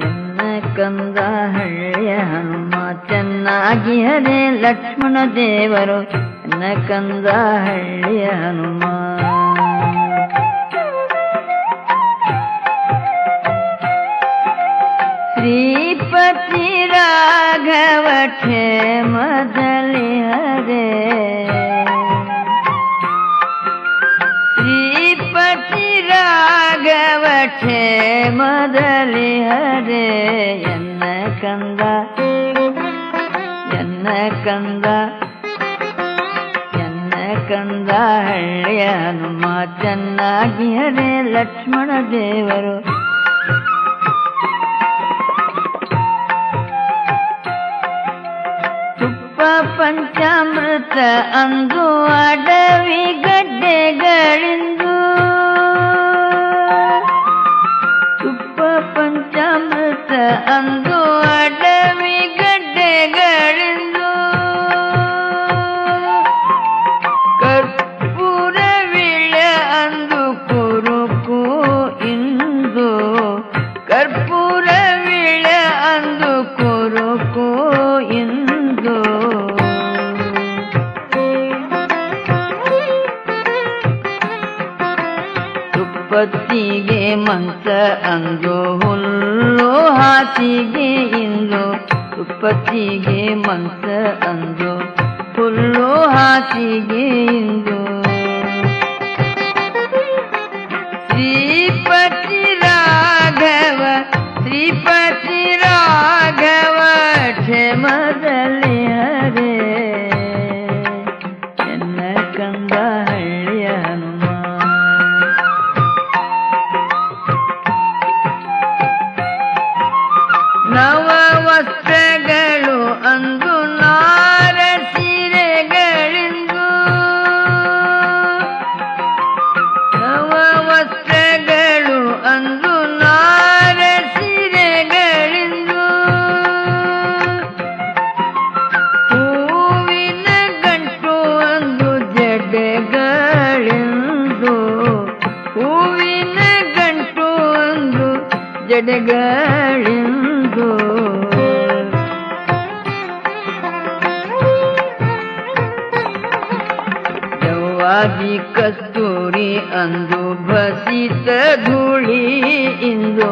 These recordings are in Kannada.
ಎನ್ನ ಕಂದ ಹಳ್ಳಿಯ ಹನುಮ ಚೆನ್ನಾಗಿ ಹರೇ ಲಕ್ಷ್ಮಣ ದೇವರು ಎನ್ನ ಕಂದ ಹಳ್ಳಿಯ ಹನುಮ ಶ್ರೀಪತಿ ರಾಘವ ಕ್ಷೇಮದಲ್ಲಿ ಕ್ಷೇಮದಲ್ಲಿ ಹರೇ, ಎನ್ನ ಕಂದ ಎನ್ನ ಕಂದ ಎನ್ನ ಕಂದ ಹಳ್ಳಿಯ ಹನುಮ ಚೆನ್ನಾಗಿ ಹರೇ ಲಕ್ಷ್ಮಣ ದೇವರು. ತುಪ್ಪ ಪಂಚಾಮೃತ ಅಂದು ಅಡವಿ ಗಡ್ಡೆಗಳಿಂದು ಕರ್ಪೂರ ವಿಳೆ ಅಂದು ಕುರುಕು ಇಂದು ತುಪ್ಪತ್ತಿಗೆ ಮಂತ ಅಂದು ಹುಲ್ಲು ಹಾಸಿಗೆ ಇಂದು ತುಪ್ಪತ್ತಿಗೆ ಮಂತ ಅಂದು ಹುಲ್ಲು ಹಾಸಿಗೆ ಇಂದು ವಸ್ತ್ರಗಳು ಅಂದು ನಾರ ಸೀರೆಗಳಿಂದು. ನವ ವಸ್ತ್ರಗಳು ಅಂದು ನಾರ ಸೀರೆಗಳಿಂದು. ಹೂವಿನ ಗಂಟು ಅಂದು ಜಡೆಗಳಿಂದು. ಹೂವಿನ ಗಂಟು ಅಂದು ಜಡೆಗಳಿಂದು. ಜವಾದಿ ಕಸ್ತೂರಿ ಅಂದು ಭಸಿತ ಧೂಳಿ ಇಂದು.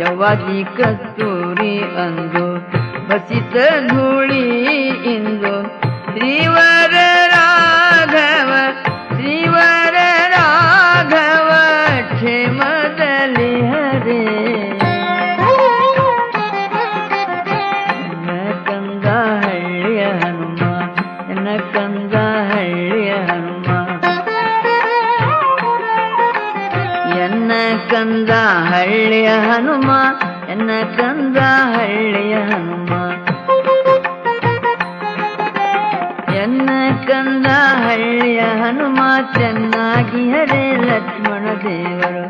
ಯವಾದಿ ಕಸ್ತೂರಿ ಅಂದು ಬಸಿತ ಧೂಳಿ ಇಂದು. ಕಂದ ಹಳ್ಳಿಯ ಹನುಮ, ಎನ್ನ ಕಂದ ಹಳ್ಳಿಯ ಹನುಮ. ಎನ್ನ ಕಂದ ಹಳ್ಳಿಯ ಹನುಮ, ಚೆನ್ನಾಗಿ ಹರೇ ಲಕ್ಷ್ಮಣ ದೇವರು.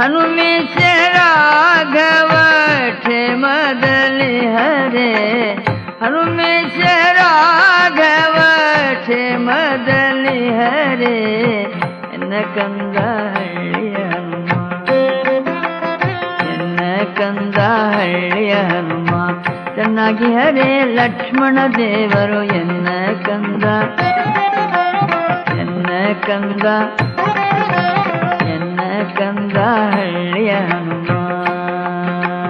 ಹನುಮೇಶ ರಾಘವ ಹರೆ ಹರೇ. ಹನುಮೇಶ ರಾಘವ ಕ್ಷೇಮದಲ್ಲಿ ಹರೇ. ಎನ್ನ ಕಂದ ಹಳ್ಳಿಯ ಹನುಮ, ಎನ್ನ ಕಂದ ಹಳ್ಳಿಯ ಹನುಮ. ಚೆನ್ನಾಗಿ ಹರೇ ಲಕ್ಷ್ಮಣ ದೇವರು ಎನ್ನ ಕಂದ ಎನ್ನ ಕಂದ. கந்தாழ்யனுமா